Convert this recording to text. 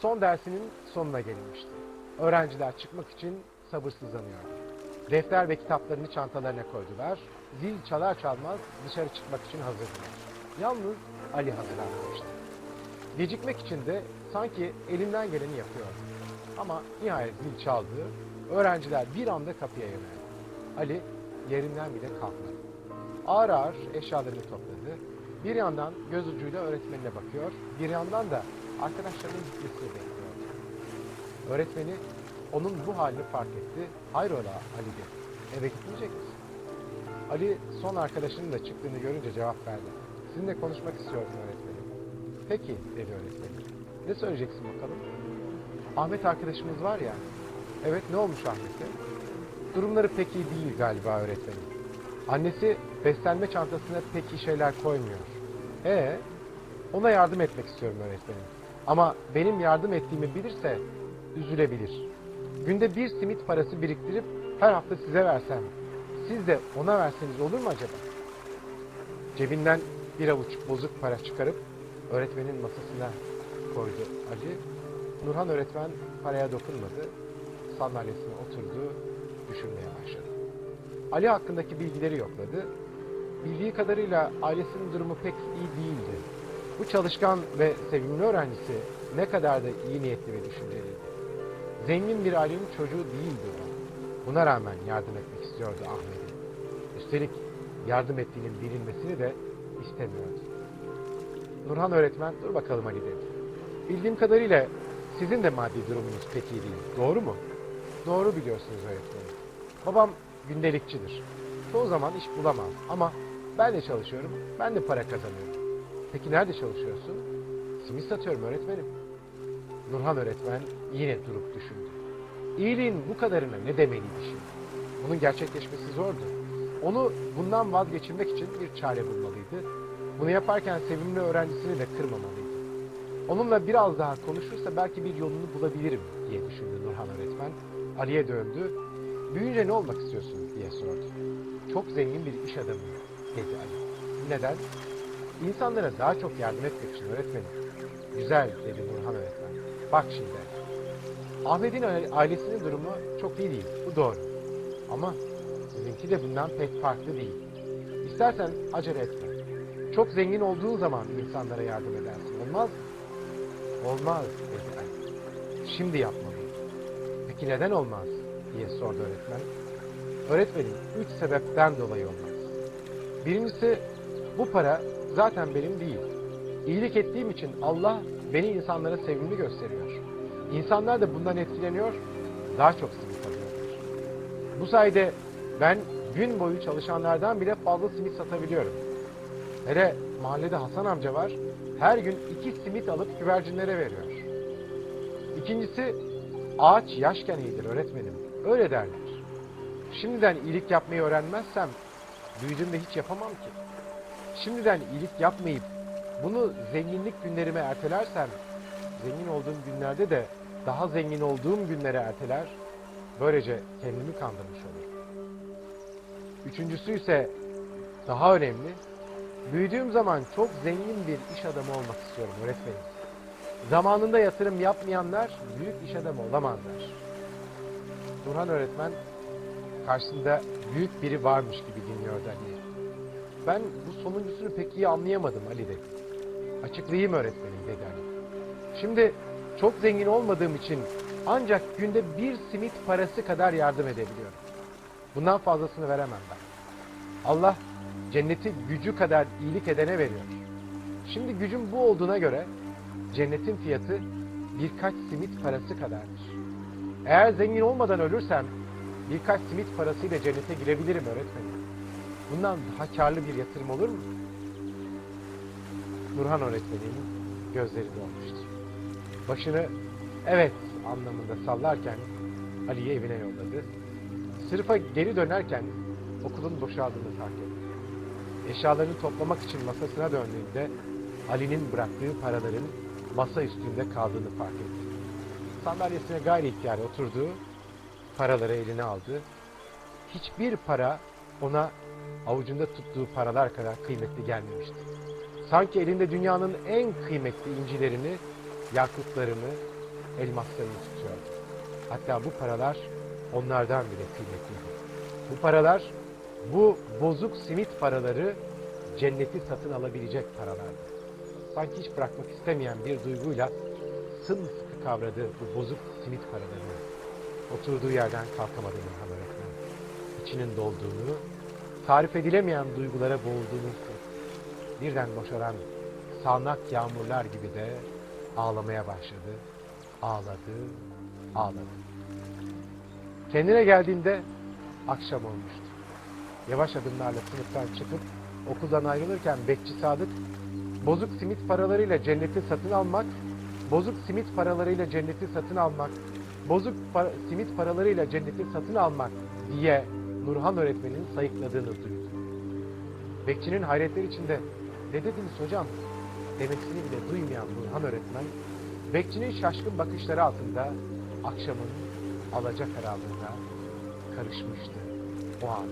son dersinin sonuna gelinmişti. Öğrenciler çıkmak için sabırsızlanıyordu. Defter ve kitaplarını çantalarına koydular. Zil çalar çalmaz dışarı çıkmak için hazırdılar. Yalnız Ali hazırlanmamıştı. Gecikmek için de sanki elinden geleni yapıyordu. Ama nihayet zil çaldı. Öğrenciler bir anda kapıya yöneldi. Ali yerinden bile kalkmadı. Ağır ağır eşyalarını topladı. Bir yandan göz ucuyla öğretmenine bakıyor, bir yandan da arkadaşlarının gitmesini bekliyordu. Öğretmeni onun bu halini fark etti. Hayrola Ali dedi. Eve gitmeyecek misin? Ali son arkadaşının da çıktığını görünce cevap verdi. Sizinle konuşmak istiyorum öğretmenim. Peki dedi öğretmenim. Ne söyleyeceksin bakalım? Ahmet arkadaşımız var ya. Evet ne olmuş Ahmet'e? Durumları pek iyi değil galiba öğretmenim. Annesi beslenme çantasına pek iyi şeyler koymuyor. E ona yardım etmek istiyorum öğretmenim. Ama benim yardım ettiğimi bilirse üzülebilir. Günde bir simit parası biriktirip her hafta size versem, siz de ona verseniz olur mu acaba? Cebinden bir avuç bozuk para çıkarıp öğretmenin masasına koydu Ali. Nurhan öğretmen paraya dokunmadı. Sandalyesine oturdu, düşünmeye başladı. Ali hakkındaki bilgileri yokladı. Bildiği kadarıyla ailesinin durumu pek iyi değildi. Bu çalışkan ve sevimli öğrencisi ne kadar da iyi niyetli ve düşünceliydi. Zengin bir ailenin çocuğu değildi o. Buna rağmen yardım etmek istiyordu Ahmet'e. Üstelik yardım ettiğinin bilinmesini de istemiyordu. Nurhan öğretmen dur bakalım Ali dedi. Bildiğim kadarıyla sizin de maddi durumunuz pek iyi değil. Doğru mu? Doğru biliyorsunuz öğretmenim. Babam gündelikçidir. Çoğu zaman iş bulamaz ama ben de çalışıyorum, ben de para kazanıyorum. Peki nerede çalışıyorsun? Simit satıyorum öğretmenim. Nurhan öğretmen yine durup düşündü. İyiliğin bu kadarına ne demeliydi şimdi? Bunun gerçekleşmesi zordu. Onu bundan vazgeçirmek için bir çare bulmalıydı. Bunu yaparken sevimli öğrencisini de kırmamalıydı. Onunla biraz daha konuşursa belki bir yolunu bulabilirim diye düşündü Nurhan öğretmen. Ali'ye döndü. Büyüyünce ne olmak istiyorsun diye sordu. Çok zengin bir iş adamı dedi Ali. Neden? İnsanlara daha çok yardım etmek için öğretmenim. Güzel dedi Nurhan öğretmen. Bak şimdi. Ahmet'in ailesinin durumu çok iyi değil. Bu doğru. Ama sizinki de bundan pek farklı değil. İstersen acele etme. Çok zengin olduğun zaman insanlara yardım edersin. Olmaz mı? Olmaz dedi Ali. Şimdi yapmalıyım. Peki neden olmaz diye sordu öğretmen. Öğretmenim üç sebepten dolayı olmaz. Birincisi bu para zaten benim değil. İyilik ettiğim için Allah beni insanlara sevimli gösteriyor. İnsanlar da bundan etkileniyor, daha çok simit alıyorlar. Bu sayede ben gün boyu çalışanlardan bile fazla simit satabiliyorum. Hele mahallede Hasan amca var, her gün iki simit alıp güvercinlere veriyor. İkincisi, ağaç yaşken iyidir öğretmenim. Öyle derler. Şimdiden iyilik yapmayı öğrenmezsem, büyüdüğümde hiç yapamam ki. Şimdiden iyilik yapmayıp, bunu zenginlik günlerime ertelersem, zengin olduğum günlerde de daha zengin olduğum günlere erteler, böylece kendimi kandırmış olurum. Üçüncüsü ise daha önemli, büyüdüğüm zaman çok zengin bir iş adamı olmak istiyorum öğretmenim. Zamanında yatırım yapmayanlar büyük iş adamı olamazlar. Turhan öğretmen karşısında büyük biri varmış gibi dinliyordu Ali'yi. Ben bu sonuncusunu pek iyi anlayamadım Ali dedi. Açıklayayım öğretmenim dedi Ali. Şimdi çok zengin olmadığım için ancak günde bir simit parası kadar yardım edebiliyorum. Bundan fazlasını veremem ben. Allah cenneti gücü kadar iyilik edene veriyor. Şimdi gücüm bu olduğuna göre cennetin fiyatı birkaç simit parası kadardır. Eğer zengin olmadan ölürsem birkaç simit parasıyla cennete girebilirim öğretmenim. Bundan daha karlı bir yatırım olur mu? Nurhan öğretmenin gözleri dolmuştu. Başını evet anlamında sallarken Ali'yi evine yolladı. Sınıfa geri dönerken okulun boşaldığını fark etti. Eşyalarını toplamak için masasına döndüğünde Ali'nin bıraktığı paraların masa üstünde kaldığını fark etti. Sandalyesine gayri ihtiyar oturdu, paraları eline aldı. Hiçbir para ona avucunda tuttuğu paralar kadar kıymetli gelmemişti. Sanki elinde dünyanın en kıymetli incilerini, yakutlarını, elmaslarını tutuyordu. Hatta bu paralar onlardan bile kıymetliydi. Bu paralar, bu bozuk simit paraları cenneti satın alabilecek paralardı. Sanki hiç bırakmak istemeyen bir duyguyla sımsıkı kavradı bu bozuk simit paralarını. Oturduğu yerden kalkamadı Nurhan öğretmen. İçinin dolduğunu, tarif edilemeyen duygulara boğulduğunu hissetti. Birden boşalan sağanak yağmurlar gibi de ağlamaya başladı. Ağladı, ağladı. Kendine geldiğinde akşam olmuştu. Yavaş adımlarla sınıftan çıkıp okuldan ayrılırken bekçi Sadık bozuk simit paralarıyla cenneti satın almak, bozuk simit paralarıyla cenneti satın almak, bozuk para- simit paralarıyla cenneti satın almak diye Nurhan öğretmenin sayıkladığını duydu. Bekçinin hayretler içinde ne dediniz hocam demesini bile duymayan Nurhan öğretmen bekçinin şaşkın bakışları altında akşamın alacakaranlığına karışmıştı o an.